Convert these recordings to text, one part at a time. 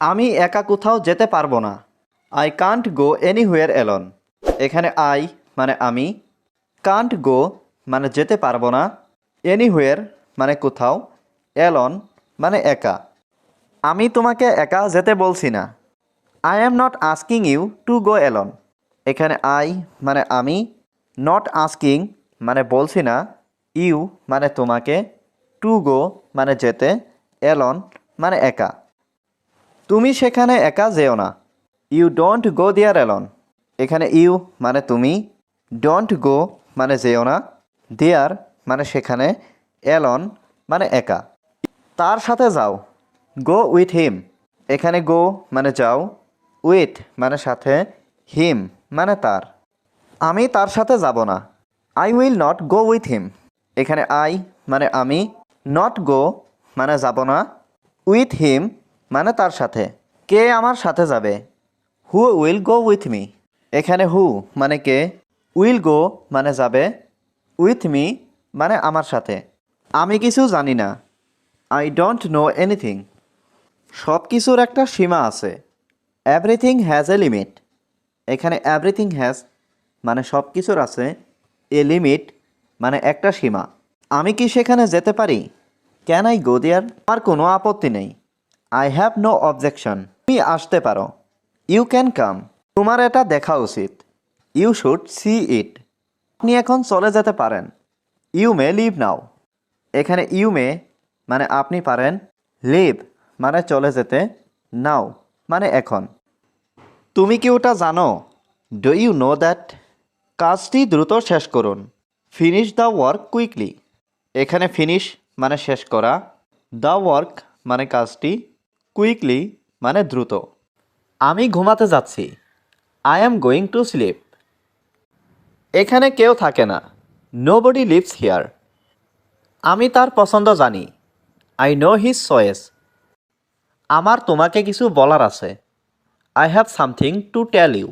আমি একা কোথাও যেতে পারব না। I can't go anywhere alone এখানে আই মানে আমি। কান্ট গো মানে যেতে পারব না। এনিহুয়ার মানে কোথাও। এলন মানে একা। আমি তোমাকে একা যেতে বলছি না। I am not asking you to go alone এখানে আই মানে আমি। নট আস্কিং মানে বলছি না। ইউ মানে তোমাকে। টু গো মানে যেতে। এলন মানে একা। তুমি সেখানে একা যেও না। You don't go there alone এখানে ইউ মানে তুমি। ডোন্ট গো মানে যেও না। দেয়ার মানে সেখানে। এলন মানে একা। তার সাথে যাও। গো উইথ হিম এখানে গো মানে যাও। উইথ মানে সাথে। হিম মানে তার। আমি তার সাথে যাব না। I will not go with him এখানে আই মানে আমি। নট গো মানে যাব না। উইথ হিম মানে তার সাথে। কে আমার সাথে যাবে? Who will go with me এখানে হু মানে কে? উইল গো মানে যাবে। উইথ মি মানে আমার সাথে। আমি কিছু জানি না। আই ডোন্ট নো এনিথিং সব কিছুর একটা সীমা আছে। এভরিথিং হ্যাজ এ লিমিট এখানে এভরিথিং হ্যাজ মানে সব কিছুর আছে। এ লিমিট মানে একটা সীমা। আমি কি সেখানে যেতে পারি? ক্যান আই গো দেয়ার আমার কোনো আপত্তি নেই। আই হ্যাভ নো অবজেকশন তুমি আসতে পারো। ইউ ক্যান কাম তোমার এটা দেখা উচিত। ইউ শুড সি ইট আপনি এখন চলে যেতে পারেন। ইউ মে লিভ নাও এখানে ইউ মে মানে আপনি পারেন। লিভ মানে চলে যেতে নাও মানে এখন। তুমি কি ওটা জানো? ডু ইউ নো দ্যাট কাজটি দ্রুত শেষ করুন। ফিনিশ দ্য ওয়ার্ক কুইকলি এখানে ফিনিশ মানে শেষ করা। দ্য ওয়ার্ক মানে কাজটি কুইকলি মানে দ্রুত। আমি ঘুমাতে যাচ্ছি। I am going to sleep এখানে কেউ থাকে না। নো বডি লিভস হিয়ার আমি তার পছন্দ জানি। আই নো হিজ চয়েস আমার তোমাকে কিছু বলার আছে। I have something to tell you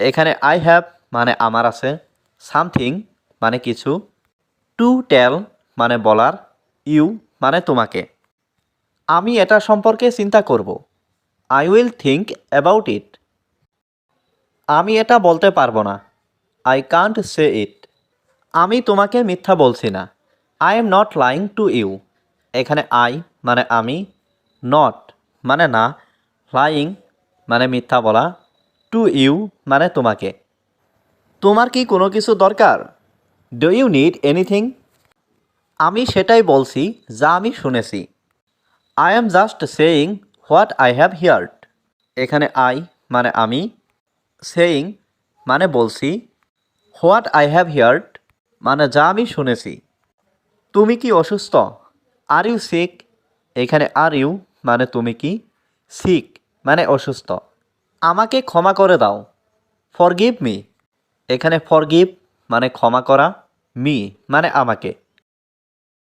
এখানে আই হ্যাভ মানে আমার আছে। সামথিং মানে কিছু। টু টেল মানে বলার। ইউ মানে তোমাকে। আমি এটা সম্পর্কে চিন্তা করব। I will think about it আমি এটা বলতে পারব না। আই কান্ট সে ইট আমি তোমাকে মিথ্যা বলছি না। I am not lying to you এখানে আই মানে আমি নট মানে না। লাইং মানে মিথ্যা বলা। টু ইউ মানে তোমাকে। তোমার কি কোনো কিছু দরকার? ডু ইউ নিড এনিথিং আমি সেটাই বলছি, যা আমি শুনেছি। I am just saying what I have heard এখানে আই মানে আমি সেইং মানে বলছি হোয়াট আই হ্যাভ হিয়ার্ড মানে যা আমি শুনেছি। তুমি কি অসুস্থ? আর ইউ সিক এখানে আর ইউ মানে তুমি কি সিক মানে অসুস্থ। আমাকে ক্ষমা করে দাও। ফরগিভ মি এখানে ফরগিভ মানে ক্ষমা করা মি মানে আমাকে।